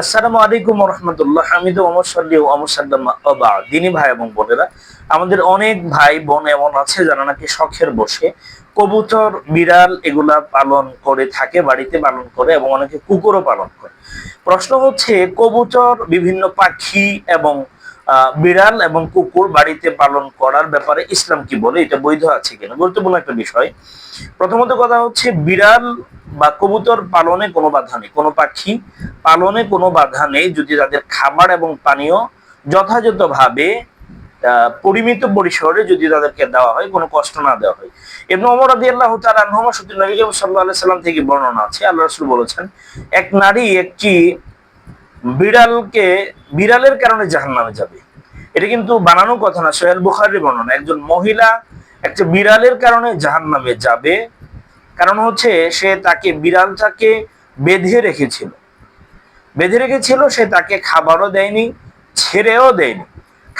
আসসালামু আলাইকুম রহমতুল্লাহ হামিদ ওমসাল্লি ওমসাল্লাম দিনী ভাই এবং বোনেরা, আমাদের অনেক ভাই বোন এমন আছে যারা নাকি শখের বসে। কবুতর, বিড়াল এগুলা পালন করে থাকে, বাড়িতে পালন করে এবং অনেকে কুকুরও পালন করে। প্রশ্ন হচ্ছে, কবুতর, বিভিন্ন পাখি এবং বিড়াল এবং কুকুর বাড়িতে পালন করার ব্যাপারে ইসলাম কি বলে? এটা বৈধ আছে কিনা? গুরুত্বপূর্ণ একটা বিষয়। প্রথমত কথা হচ্ছে, বিড়াল বা কবুতর পালনে কোনো বাধা নেই, কোনো পাখি পালনে কোনো বাধা নেই যদি তাদের খাবার এবং পানীয় যথাযথভাবে পরিমিত পরিসরে যদি তাদেরকে দেওয়া হয়, কোনো কষ্ট না দেওয়া হয়। এবং অমর আদি আল্লাহ তার সত্যি নবী করিম সাল্লাহ সাল্লাম থেকে বর্ণনা আছে আল্লাহ রসুল বলেছেন, এক নারী একটি বিড়ালকে, বিড়ালের কারণে জাহান্নামে যাবে। এটা কিন্তু বানানো কথা না সোহেল বুখারির বর্ণনা। একজন মহিলা একটা বিড়ালের কারণে জাহান্নামে যাবে কারণ হচ্ছে সে তাকে বিড়ালটাকে বেঁধে রেখেছিল। বেঁধে রেখেছিল, সে তাকে খাবারও দেয়নি, ছেড়েও দেয়নি।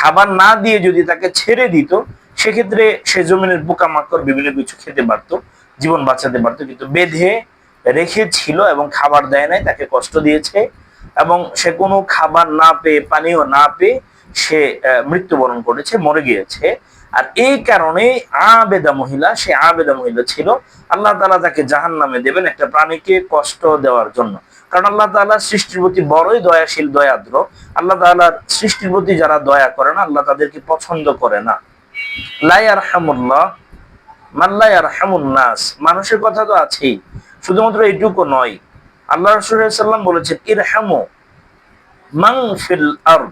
খাবার না দিয়ে যদি তাকে ছেড়ে দিত, সেক্ষেত্রে সে জমিনের পোকামাকড়, বিভিন্ন কিছু খেতে পারতো, জীবন বাঁচাতে পারতো। কিন্তু বেঁধে রেখেছিল এবং খাবার দেয় নাই, তাকে কষ্ট দিয়েছে এবং সে কোনো খাবার না পেয়ে পানীয় না পেয়ে সে মৃত্যুবরণ করেছে, মরে গিয়েছে। আর এই কারণে আবেদা মহিলা, সে আবেদা মহিলা ছিল, আল্লাহ তালা তাকে জাহান নামে দেবেন একটা প্রাণীকে কষ্ট দেওয়ার জন্য। কারণ আল্লাহ তাআলা সৃষ্টির প্রতি বড়ই দয়াশীল, দয়াদ্র। আল্লাহ তাআলার সৃষ্টির প্রতি যারা দয়া করে না, আল্লাহ তাদেরকে পছন্দ করে না। লাইয়ার হামুল্লাহ মাল্লায়ার নাস, মানুষের কথা তো আছেই, শুধুমাত্র এইটুকু নয়। আল্লাহ রসুল্লাম বলেছেন ইর হামো মাং ফিল আর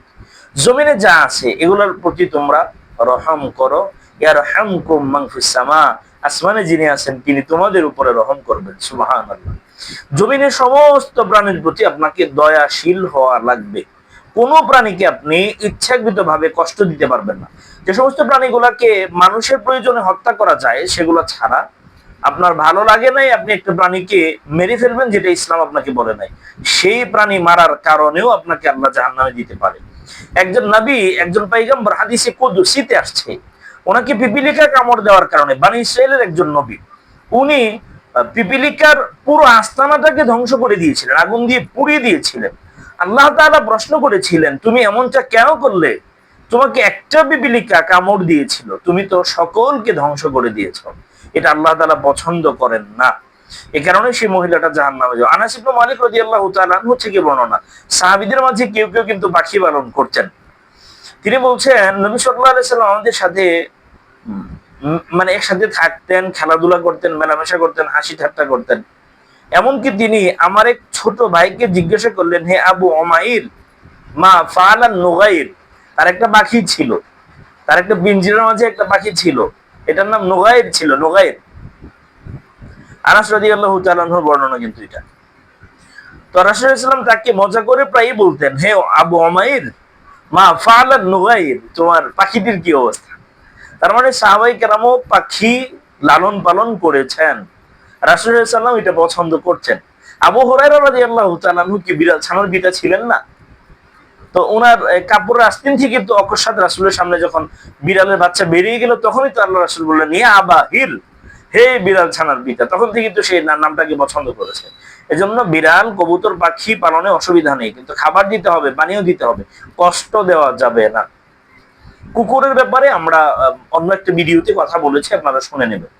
জমিনে যা আছে, এগুলোর প্রতি তোমরা রহম করো। ইয়ার হামকুম মাং ফিস সামা। আসমানে যিনি আছেন, তিনি তোমাদের উপরে রহম করবেন। সুবাহান আল্লাহ জমিনের সমস্ত প্রাণীর প্রতি আপনাকে দয়াশীল হওয়া লাগবে। কোনো প্রাণীকে আপনি ইচ্ছাকৃত ভাবে কষ্ট দিতে পারবেন না। যে সমস্ত প্রাণীগুলাকে মানুষের প্রয়োজনে হত্যা করা যায়, সেগুলো ছাড়া আপনার ভালো লাগে নাই, আপনি একটা প্রাণীকে মেরে ফেলবেন, যেটা ইসলাম আপনাকে বলে নাই। সেই প্রাণী মারার কারণেও আপনাকে আল্লাহ জাহান্নামে দিতে পারে। একজন নবী, একজন পাইগাম্বর হাদিসে কুদুসিতে আসছে। ওনাকে পিপিলিকা কামড় দেওয়ার কারণে বানি ইসরায়েলের একজন নবী, উনি পিপিলিকার পুরো আস্তানাটাকে ধ্বংস করে দিয়েছিলেন, আগুন দিয়ে পুড়িয়ে দিয়েছিলেন। আল্লাহ তাআলা প্রশ্ন করেছিলেন, তুমি এমনটা কেন করলে? তোমাকে একটা পিপিলিকা কামড় দিয়েছিল, তুমি তো সকলকে ধ্বংস করে দিয়েছ। এটা আল্লাহ তাআলা পছন্দ করেন না। এ কারণে সেই মহিলাটা জাহান নামে যাও আনাস মালিক রাদিয়াল্লাহু তাআলা আনহু থেকে বর্ণনা, সাহাবীদের মাঝে কেউ কেউ কিন্তু পাখি পালন করতেন। তিনি বলছেন, নবী সাল্লাল্লাহু আলাইহি সাল্লাম আমাদের সাথে মানে একসাথে থাকতেন, খেলাধুলা করতেন, মেলামেশা করতেন হাসি ঠাট্টা করতেন। এমনকি তিনি আমার এক ছোট ভাইকে জিজ্ঞাসা করলেন, হে আবু অমাইর মা ফালান নোগাইর? তার একটা পাখি ছিল। তার একটা পিঞ্জিরার মাঝে একটা পাখি ছিল। এটার নাম নোগাইর ছিল, নোগাইর। আনাস রাদিয়াল্লাহু তাআলার বর্ণনা কিন্তু এটা। তো রাসূলুল্লাহ তাকে মজা করে প্রায়ই বলতেন হে আবু অমাইর মা ফালান নোগাইর তোমার পাখিটির কি অবস্থা? তার মানে সাহাবাই কেরামও পাখি লালন পালন করেছেন। রাসুলাম এটা পছন্দ করছেন। আবু হরাইরা রাদিয়াল্লাহু তাআলা কি বিড়াল ছানার বিটা ছিলেন না? তো ওনার এ, কাপড়ের আস্তিন থেকে তো অকস্মাৎ রাসুলের সামনে যখন বিড়ালের বাচ্চা বেরিয়ে গেল তখনই তো আল্লাহ রাসুল বললেন ইয়া আবা হিল হে বিড়াল ছানার বিটা, তখন থেকে কিন্তু সেই নামটাকে পছন্দ করেছে। এজন্য বিড়াল, কবুতর, পাখি পালনে অসুবিধা নেই, কিন্তু খাবার দিতে হবে পানিও দিতে হবে, কষ্ট দেওয়া যাবে না। কুকুরের ব্যাপারে আমরা অন্য একটা ভিডিওতে কথা বলেছি, আপনারা শুনে নেবেন।